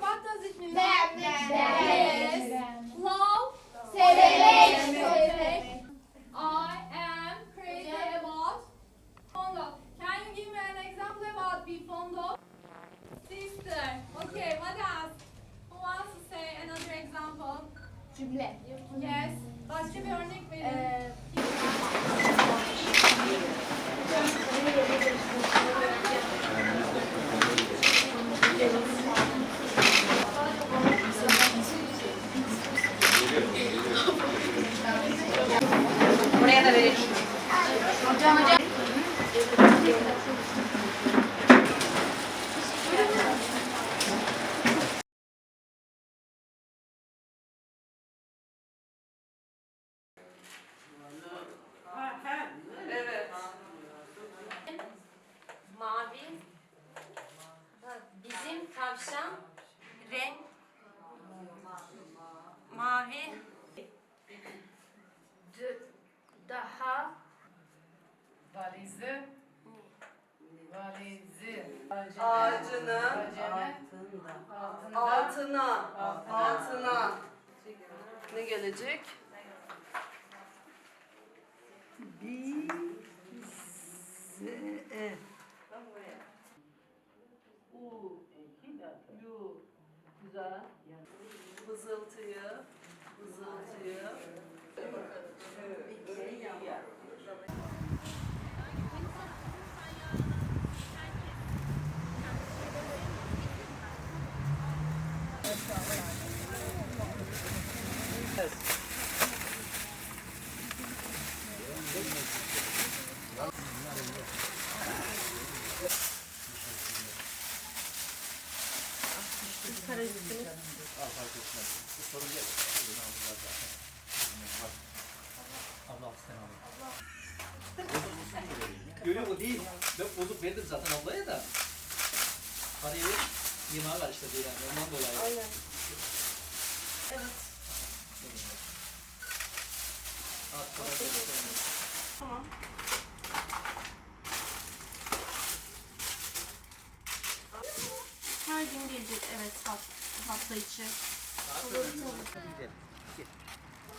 What does it mean? Beğenmek. Beğenmek. Love. Sevmek. Sevmek. I am crazy about fond. Can you give me an example about be fond? Sister. Okay, what else? Who wants to say another example? Cümle. Yes. Başka bir örnek verin. Ee, Vızıltıyı, vızıltıyı. Mu değil. Ben bozuk verdim zaten ablaya da. Parayı ver. Yemeğe karıştırdı yani. Ondan dolayı. Aynen. Evet. At, para ver. Tamam. her gün gelecek evet hafta, hafta içi.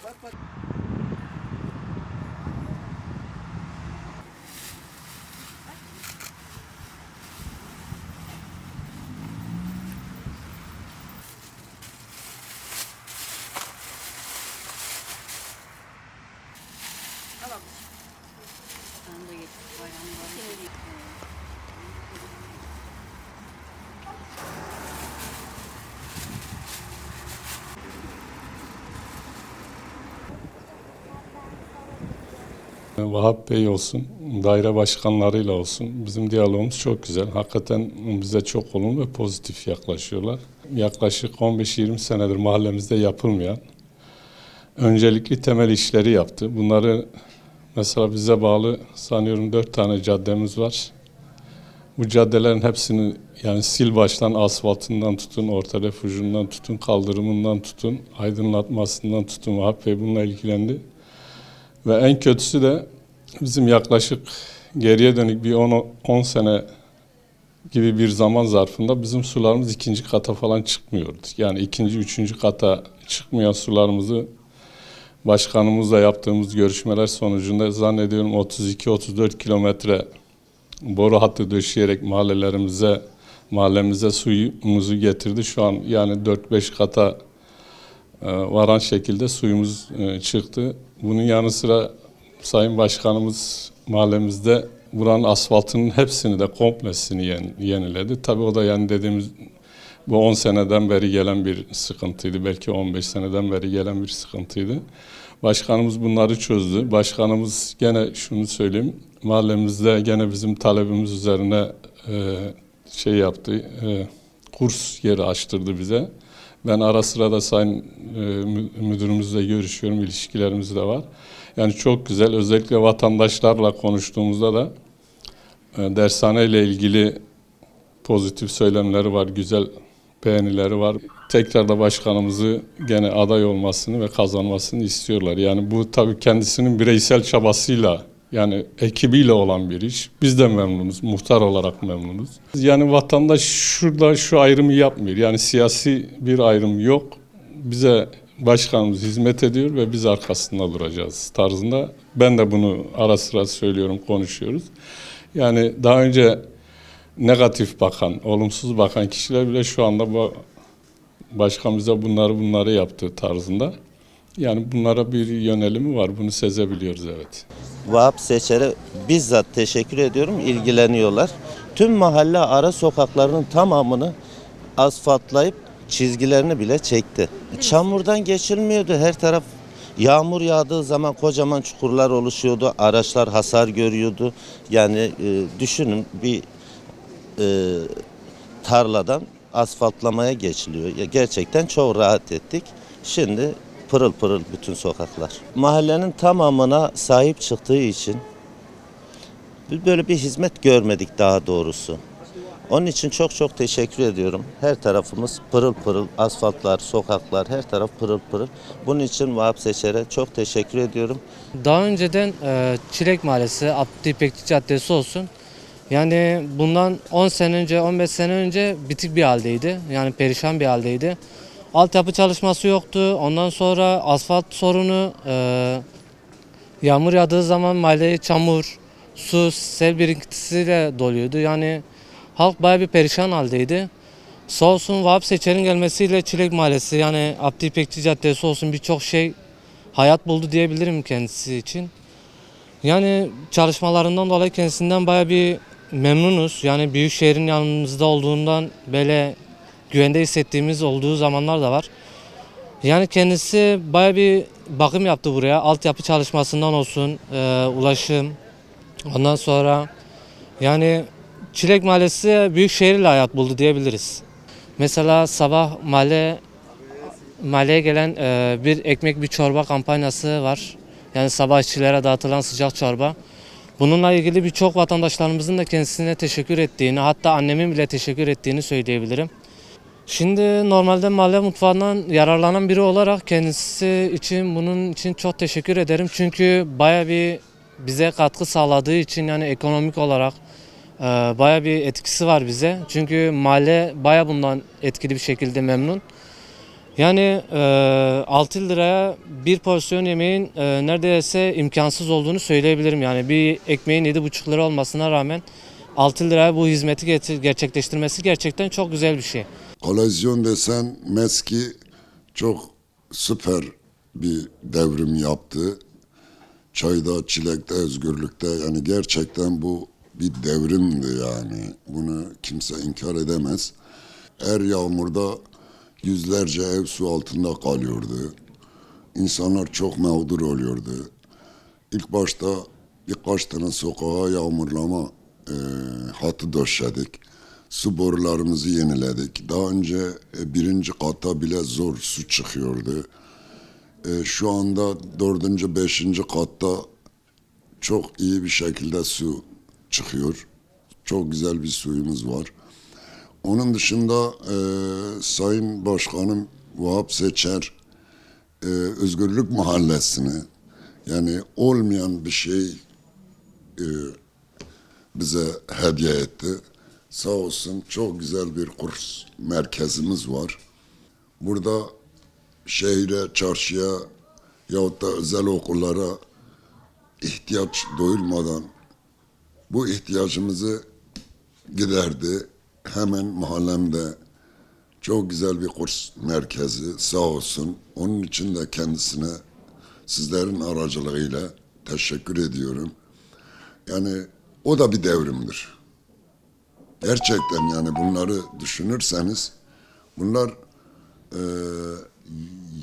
Bak bak. Vahap Bey olsun, daire başkanlarıyla olsun bizim diyalogumuz çok güzel. Hakikaten bize çok olumlu ve pozitif yaklaşıyorlar. Yaklaşık 15-20 senedir mahallemizde yapılmayan öncelikli temel işleri yaptı. Bunları mesela bize bağlı sanıyorum dört tane caddemiz var. Bu caddelerin hepsini yani sil baştan asfaltından tutun, orta refüjünden tutun, kaldırımından tutun, aydınlatmasından tutun. Vahap Bey bununla ilgilendi. Ve en kötüsü de bizim yaklaşık geriye dönük bir 10, 10 sene gibi bir zaman zarfında bizim sularımız ikinci kata falan çıkmıyordu. Yani ikinci, üçüncü kata çıkmayan sularımızı başkanımızla yaptığımız görüşmeler sonucunda zannediyorum 32-34 kilometre boru hattı döşeyerek mahallelerimize, mahallemize suyumuzu getirdi. Şu an yani 4-5 kata e, varan şekilde suyumuz e, çıktı. Bunun yanı sıra Sayın Başkanımız mahallemizde buranın asfaltının hepsini de komplesini yen- yeniledi. Tabii o da yani dediğimiz bu 10 seneden beri gelen bir sıkıntıydı. Belki 15 seneden beri gelen bir sıkıntıydı. Başkanımız bunları çözdü. Başkanımız gene şunu söyleyeyim. Mahallemizde gene bizim talebimiz üzerine e, şey yaptı. e, kurs yeri açtırdı bize. Ben ara sıra da sayın e, mü- müdürümüzle görüşüyorum, ilişkilerimiz de var. Yani çok güzel, özellikle vatandaşlarla konuştuğumuzda da e, dershane ile ilgili pozitif söylemleri var, güzel beğenileri var. Tekrar da başkanımızı gene aday olmasını ve kazanmasını istiyorlar. Yani bu tabii kendisinin bireysel çabasıyla yani ekibiyle olan bir iş. Biz de memnunuz, muhtar olarak memnunuz. Yani vatandaş şurada şu ayrımı yapmıyor. Yani siyasi bir ayrım yok. Bize başkanımız hizmet ediyor ve biz arkasında duracağız tarzında. Ben de bunu ara sıra söylüyorum, konuşuyoruz. Yani daha önce negatif bakan, olumsuz bakan kişiler bile şu anda başkan bize bunları bunları yaptığı tarzında. Yani bunlara bir yönelimi var. Bunu sezebiliyoruz evet. Vahap Seçer'e bizzat teşekkür ediyorum. ilgileniyorlar. Tüm mahalle ara sokaklarının tamamını asfaltlayıp çizgilerini bile çekti. Çamurdan geçilmiyordu. Her taraf yağmur yağdığı zaman kocaman çukurlar oluşuyordu. Araçlar hasar görüyordu. Yani e, düşünün bir e, tarladan asfaltlamaya geçiliyor. Ya gerçekten çok rahat ettik. Şimdi pırıl pırıl bütün sokaklar. Mahallenin tamamına sahip çıktığı için böyle bir hizmet görmedik daha doğrusu. Onun için çok çok teşekkür ediyorum. Her tarafımız pırıl pırıl, asfaltlar, sokaklar, her taraf pırıl pırıl. Bunun için Vahap Seçer'e çok teşekkür ediyorum. Daha önceden e, Çilek Mahallesi, Abdü İpekçi Caddesi olsun. Yani bundan 10 sene önce, 15 sene önce bitik bir haldeydi. Yani perişan bir haldeydi. Altyapı çalışması yoktu. Ondan sonra asfalt sorunu, e, yağmur yağdığı zaman mahalle çamur, su, sel birikintisiyle doluyordu. Yani halk bayağı bir perişan haldeydi. Sağ olsun Vahap Seçer'in gelmesiyle Çilek Mahallesi yani Abdü İpekçi Caddesi olsun birçok şey hayat buldu diyebilirim kendisi için. Yani çalışmalarından dolayı kendisinden baya bir memnunuz. Yani büyük şehrin yanımızda olduğundan böyle güvende hissettiğimiz olduğu zamanlar da var. Yani kendisi baya bir bakım yaptı buraya. Altyapı çalışmasından olsun, e, ulaşım. Ondan sonra yani Çilek Mahallesi büyük şehirle hayat buldu diyebiliriz. Mesela sabah mahalle mahalleye gelen e, bir ekmek bir çorba kampanyası var. Yani sabah işçilere dağıtılan sıcak çorba. Bununla ilgili birçok vatandaşlarımızın da kendisine teşekkür ettiğini, hatta annemin bile teşekkür ettiğini söyleyebilirim. Şimdi normalde mahalle mutfağından yararlanan biri olarak kendisi için bunun için çok teşekkür ederim. Çünkü baya bir bize katkı sağladığı için yani ekonomik olarak e, baya bir etkisi var bize. Çünkü mahalle baya bundan etkili bir şekilde memnun. Yani e, 6 liraya bir porsiyon yemeğin e, neredeyse imkansız olduğunu söyleyebilirim. Yani bir ekmeğin 7,5 lira olmasına rağmen 6 liraya bu hizmeti gerçekleştirmesi gerçekten çok güzel bir şey. Kolezyon desen Meski çok süper bir devrim yaptı. Çayda, çilekte, özgürlükte yani gerçekten bu bir devrimdi yani. Bunu kimse inkar edemez. Her yağmurda yüzlerce ev su altında kalıyordu. İnsanlar çok mağdur oluyordu. İlk başta birkaç tane sokağa yağmurlama e, hatı döşedik. Su borularımızı yeniledik. Daha önce e, birinci kata bile zor su çıkıyordu. E, şu anda dördüncü, beşinci katta çok iyi bir şekilde su çıkıyor. Çok güzel bir suyumuz var. Onun dışında e, Sayın Başkanım Vahap Seçer e, Özgürlük Mahallesi'ni yani olmayan bir şey e, bize hediye etti. Sağ olsun çok güzel bir kurs merkezimiz var. Burada şehire, çarşıya yahut da özel okullara ihtiyaç doyulmadan bu ihtiyacımızı giderdi. Hemen mahallemde çok güzel bir kurs merkezi sağ olsun. Onun için de kendisine sizlerin aracılığıyla teşekkür ediyorum. Yani o da bir devrimdir. Gerçekten yani bunları düşünürseniz bunlar e,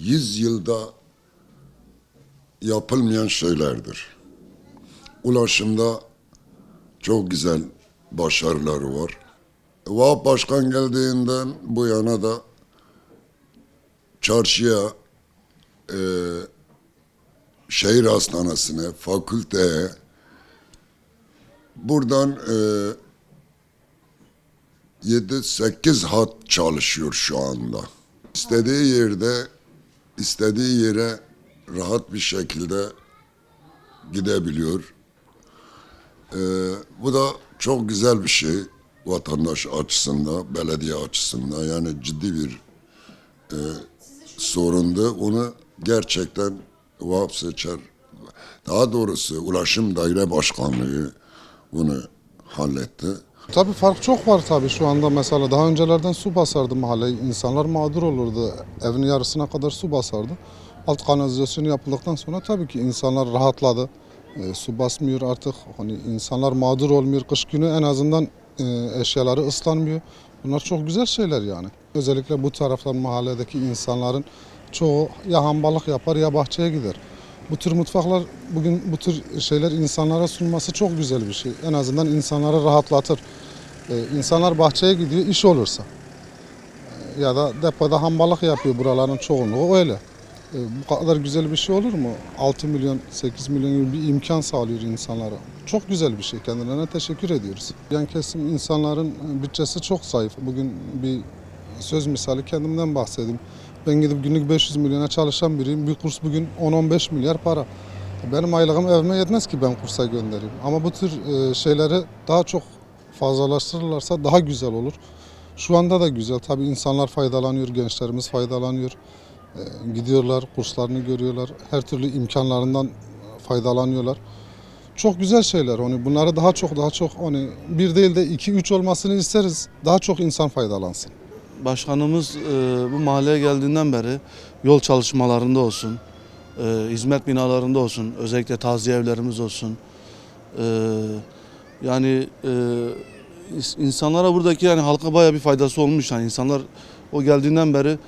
yüz yılda yapılmayan şeylerdir. Ulaşımda çok güzel başarıları var. Vahap Başkan geldiğinden bu yana da çarşıya, e, şehir hastanesine, fakülteye buradan e, 7-8 hat çalışıyor şu anda. İstediği yerde, istediği yere rahat bir şekilde gidebiliyor. Ee, bu da çok güzel bir şey vatandaş açısından, belediye açısından yani ciddi bir e, sorundu. Onu gerçekten Vahap Seçer, daha doğrusu Ulaşım Daire Başkanlığı bunu halletti. Tabii fark çok var tabii şu anda mesela daha öncelerden su basardı mahalle. insanlar mağdur olurdu. Evin yarısına kadar su basardı. alt kanalizasyonu yapıldıktan sonra tabii ki insanlar rahatladı. E, su basmıyor artık. Hani insanlar mağdur olmuyor. Kış günü en azından e, eşyaları ıslanmıyor. Bunlar çok güzel şeyler yani. Özellikle bu taraftan mahalledeki insanların çoğu ya hambalık yapar ya bahçeye gider. Bu tür mutfaklar bugün bu tür şeyler insanlara sunması çok güzel bir şey. En azından insanları rahatlatır. E, insanlar bahçeye gidiyor iş olursa. E, ya da depoda hambalık yapıyor buraların çoğunluğu öyle. E, bu kadar güzel bir şey olur mu? 6 milyon, 8 milyon gibi bir imkan sağlıyor insanlara. Çok güzel bir şey. Kendilerine teşekkür ediyoruz. Yan kesim insanların bütçesi çok zayıf. Bugün bir söz misali kendimden bahsedeyim. Ben gidip günlük 500 milyona çalışan biriyim. Bir kurs bugün 10-15 milyar para. Benim aylığım evime yetmez ki ben kursa göndereyim. Ama bu tür e, şeyleri daha çok fazlalaştırırlarsa daha güzel olur. Şu anda da güzel. Tabii insanlar faydalanıyor, gençlerimiz faydalanıyor. E, Gidiyorlar, kurslarını görüyorlar. Her türlü imkanlarından faydalanıyorlar. Çok güzel şeyler. Hani bunları daha çok daha çok hani bir değil de iki üç olmasını isteriz. Daha çok insan faydalansın. Başkanımız e, bu mahalleye geldiğinden beri yol çalışmalarında olsun, e, hizmet binalarında olsun, özellikle taziye evlerimiz olsun. E, yani e, ins- insanlara buradaki yani halka bayağı bir faydası olmuş. Yani insanlar o geldiğinden beri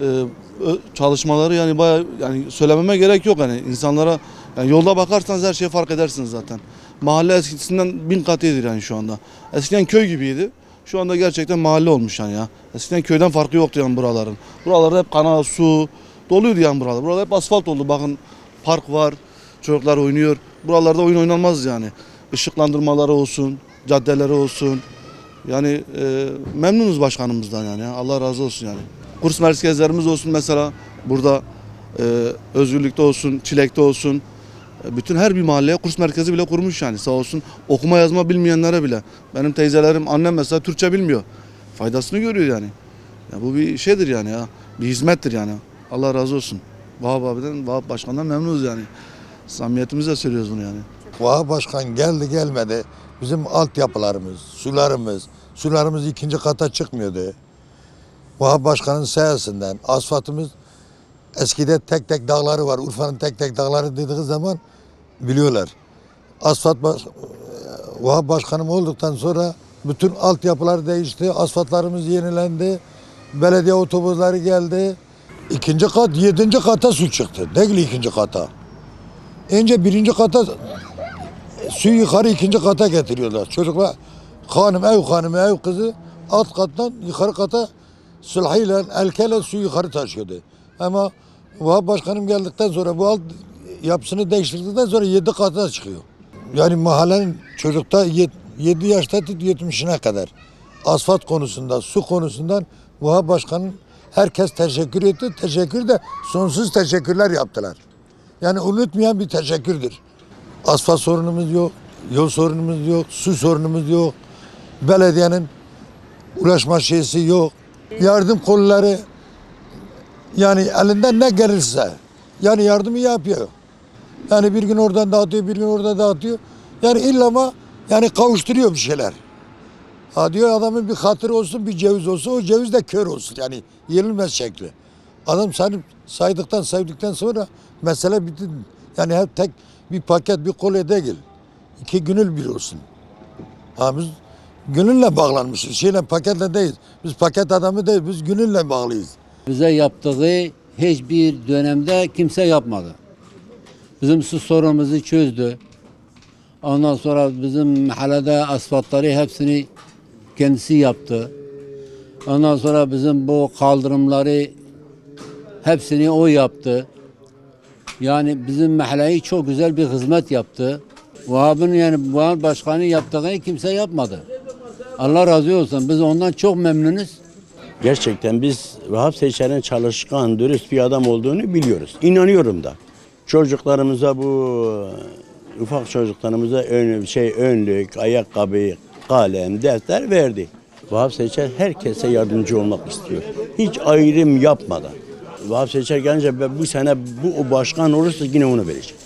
e, çalışmaları yani bayağı yani söylememe gerek yok hani insanlara yani yolda bakarsanız her şeyi fark edersiniz zaten. Mahalle eskisinden bin kat iyidir yani şu anda. Eskiden köy gibiydi. Şu anda gerçekten mahalle olmuş yani ya. Eskiden köyden farkı yoktu yani buraların. Buralarda hep kanal, su doluydu yani buralar. Buralar hep asfalt oldu. Bakın park var, çocuklar oynuyor. Buralarda oyun oynanmaz yani. Işıklandırmaları olsun, caddeleri olsun. Yani e, memnunuz başkanımızdan yani. ya. Allah razı olsun yani. Kurs merkezlerimiz olsun mesela burada e, Özgürlük'te olsun, Çilek'te olsun. Bütün her bir mahalleye kurs merkezi bile kurmuş yani sağ olsun. Okuma yazma bilmeyenlere bile. Benim teyzelerim, annem mesela Türkçe bilmiyor. Faydasını görüyor yani. Ya bu bir şeydir yani ya. Bir hizmettir yani. Allah razı olsun. Vahap abiden, Vahap başkandan memnunuz yani. Samimiyetimizle söylüyoruz bunu yani. Vahap Başkan geldi gelmedi. Bizim altyapılarımız, sularımız, sularımız ikinci kata çıkmıyordu. Vahap Başkan'ın sayesinden asfaltımız eskide tek tek dağları var. Urfa'nın tek tek dağları dediği zaman biliyorlar. Asfalt baş, Vahap Başkanım olduktan sonra bütün altyapılar değişti. Asfaltlarımız yenilendi. Belediye otobüsleri geldi. İkinci kat, yedinci kata su çıktı. Değil ikinci kata. Önce birinci kata suyu yukarı ikinci kata getiriyorlar. Çocuklar hanım ev hanımı ev kızı alt kattan yukarı kata sülhayla elkeyle su yukarı taşıyordu. Ama Vahap Başkanım geldikten sonra bu alt yapısını değiştirdikten sonra yedi kata çıkıyor. Yani mahallenin çocukta 7 yaşta tut 70'ine kadar asfalt konusunda, su konusundan Vahap Başkan'ın herkes teşekkür etti. Teşekkür de sonsuz teşekkürler yaptılar. Yani unutmayan bir teşekkürdür. Asfalt sorunumuz yok, yol sorunumuz yok, su sorunumuz yok. Belediyenin ulaşma şeysi yok. Yardım kolları yani elinden ne gelirse yani yardımı yapıyor. Yani bir gün oradan dağıtıyor, bir gün oradan dağıtıyor. Yani illa ama yani kavuşturuyor bir şeyler. Ha diyor adamın bir hatırı olsun, bir ceviz olsun, o ceviz de kör olsun. Yani yenilmez şekli. Adam seni saydıktan saydıktan sonra mesele bitti. Yani hep tek bir paket bir kolye değil. İki gönül bir olsun. Ha biz gönülle bağlanmışız. Şeyle paketle değil. Biz paket adamı değil. Biz gönülle bağlıyız. Bize yaptığı hiçbir dönemde kimse yapmadı. Bizim su sorunumuzu çözdü. Ondan sonra bizim mahallede asfaltları hepsini kendisi yaptı. Ondan sonra bizim bu kaldırımları hepsini o yaptı. Yani bizim mahalleyi çok güzel bir hizmet yaptı. Vahab'ın yani Vahap Başkanı yaptığı kimse yapmadı. Allah razı olsun. Biz ondan çok memnunuz. Gerçekten biz Vahap Seçer'in çalışkan, dürüst bir adam olduğunu biliyoruz. İnanıyorum da. Çocuklarımıza bu ufak çocuklarımıza ön, şey önlük, ayakkabı, kalem, defter verdi. Vahap Seçer herkese yardımcı olmak istiyor. Hiç ayrım yapmadan. Vahap Seçer gelince bu sene bu başkan olursa yine onu vereceğim.